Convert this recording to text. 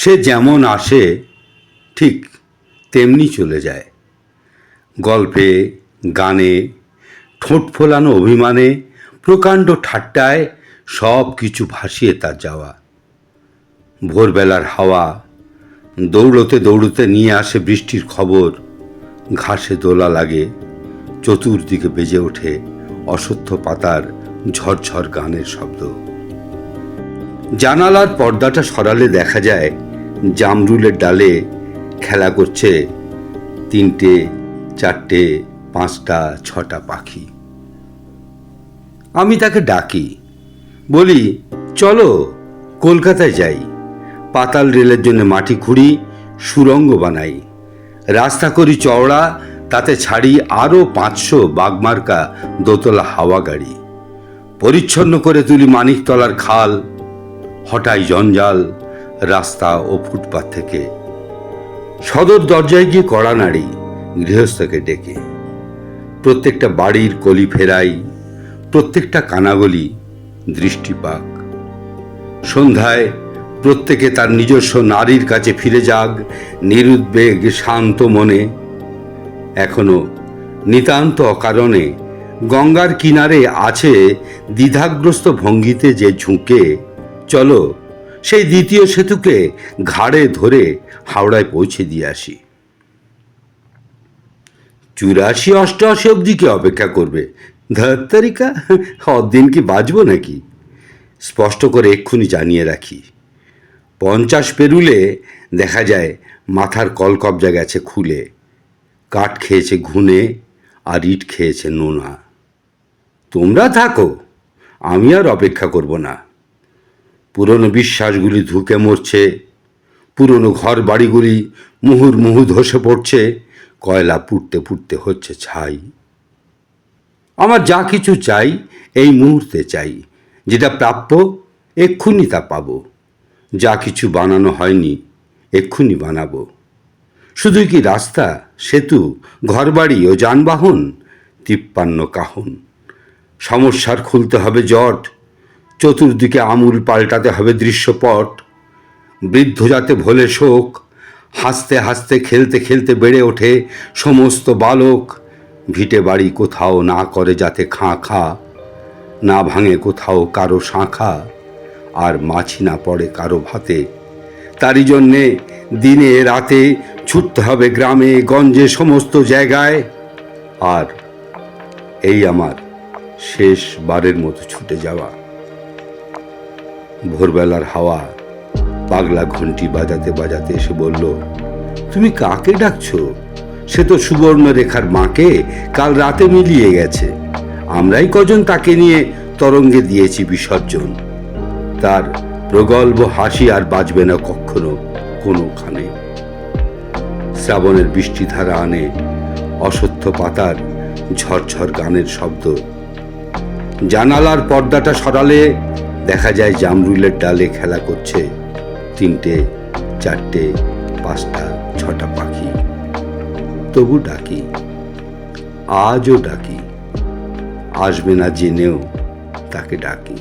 সে যেমন আসে, ঠিক তেমনি চলে যায়। গল্পে, গানে, ঠোঁট ফোলানো অভিমানে, প্রকাণ্ড ঠাট্টায় সব কিছু ভাসিয়ে তার যাওয়া। ভোরবেলার হাওয়া, দৌড়তে দৌড়তে নিয়ে আসে বৃষ্টির খবর, ঘাসে দোলা লাগে, চতুর্দিকে বেজে ওঠে অসত্য পাতার ঝরঝর গানের শব্দ। জানালার পর্দাটা সরালে দেখা যায় জামরুলের ডালে খেলা করছে তিনটে, চারটে, পাঁচটা, ছটা পাখি। আমি তাকে ডাকি, বলি, চলো, কলকাতায় যাই। পাতাল রেলের জন্য মাটি খুঁড়ি, সুরঙ্গ বানাই। রাস্তা করি চওড়া, তাতে ছাড়ি আরও পাঁচশো বাগমার্কা দোতলা হাওয়া গাড়ি। পরিচ্ছন্ন করে তুলি মানিকতলার খাল হঠাই জঞ্জাল রাস্তা ও ফুটপাত থেকে সদর দরজায় গিয়ে কড়া নাড়ি গৃহস্থকে ডেকে। প্রত্যেকটা বাড়ির কলি ফেরাই, প্রত্যেকটা কানাগলি দৃষ্টিপাক। সন্ধ্যায় প্রত্যেকে তার নিজস্ব নারীর কাছে ফিরে যাক, নিরুদ্বেগ শান্ত মনে। এখনও নিতান্ত অকারণে গঙ্গার কিনারে আছে দ্বিধাগ্রস্ত ভঙ্গিতে যে ঝুঁকে, চলো সেই দ্বিতীয় সেতুকে ঘাড়ে ধরে হাওড়ায় পৌঁছে দিয়ে আসি। চুরাশি অষ্টআশি অবধি কে অপেক্ষা করবে? ধত্তারিকা অদিন কি বাঁচবো নাকি? স্পষ্ট করে এক্ষুনি জানিয়ে রাখি। পঞ্চাশ পেরুলে দেখা যায় মাথার কলকবজা গেছে খুলে। কাঠ খেয়েছে ঘুনে আর ইট খেয়েছে নোনা। তোমরা থাকো, আমি আর অপেক্ষা করব না। পুরনো বিশ্বাসগুলি ধুকে মরছে, পুরনো ঘর বাড়িগুলি মুহুর মুহু ধসে পড়ছে, কয়লা পুড়তে পুড়তে হচ্ছে ছাই। আমার যা কিছু চাই, এই মুহূর্তে চাই, যেটা প্রাপ্য, এক্ষুনি তা পাবো। যা কিছু বানানো হয়নি, এক্ষুনি বানাবো। শুধু কি রাস্তা, সেতু, ঘরবাড়ি ও যানবাহন, তিপ্পান্ন কাহন। সমস্যার খুলতে হবে জট চতুর্দিকে আমূল পাল্টাতে হবে দৃশ্যপট। বৃদ্ধ যাতে ভোলে শোক, হাসতে হাসতে, খেলতে খেলতে বেড়ে ওঠে সমস্ত বালক। ভিটে বাড়ি কোথাও না করে যাতে খাঁ খা, না ভাঙে কোথাও কারও শাঁখা, আর মাছি না পড়ে কারও ভাতে। তারই জন্যে দিনে রাতে ছুটতে হবে গ্রামে, গঞ্জে, সমস্ত জায়গায়। আর এই আমার শেষ বারের মতো ছুটে যাওয়া। ভোরবেলার হাওয়া, পাগলা ঘন্টি বাজাতে বাজাতে এসে বলল, তুমি কাকে ডাকছো? সে তো সুবর্ণ রেখার মাকে কাল রাতে মিলিয়ে গেছে। আমরাই কজন তাকে নিয়ে তরঙ্গে দিয়েছি বিসর্জন। তার প্রগল্ভ হাসি আর বাজবে না কখনো কোনোখানে। শ্রাবণের বৃষ্টিধারা আনে অসত্য পাতার ঝরঝর গানের শব্দ। জানালার পর্দাটা সরালে দেখা যায় জামরুলের ডালে খেলা করছে তিনটে, চারটে, পাঁচটা, ছটা পাখি। তবু ডাকি, আজও ডাকি, আসবে না জেনেও তাকে ডাকি।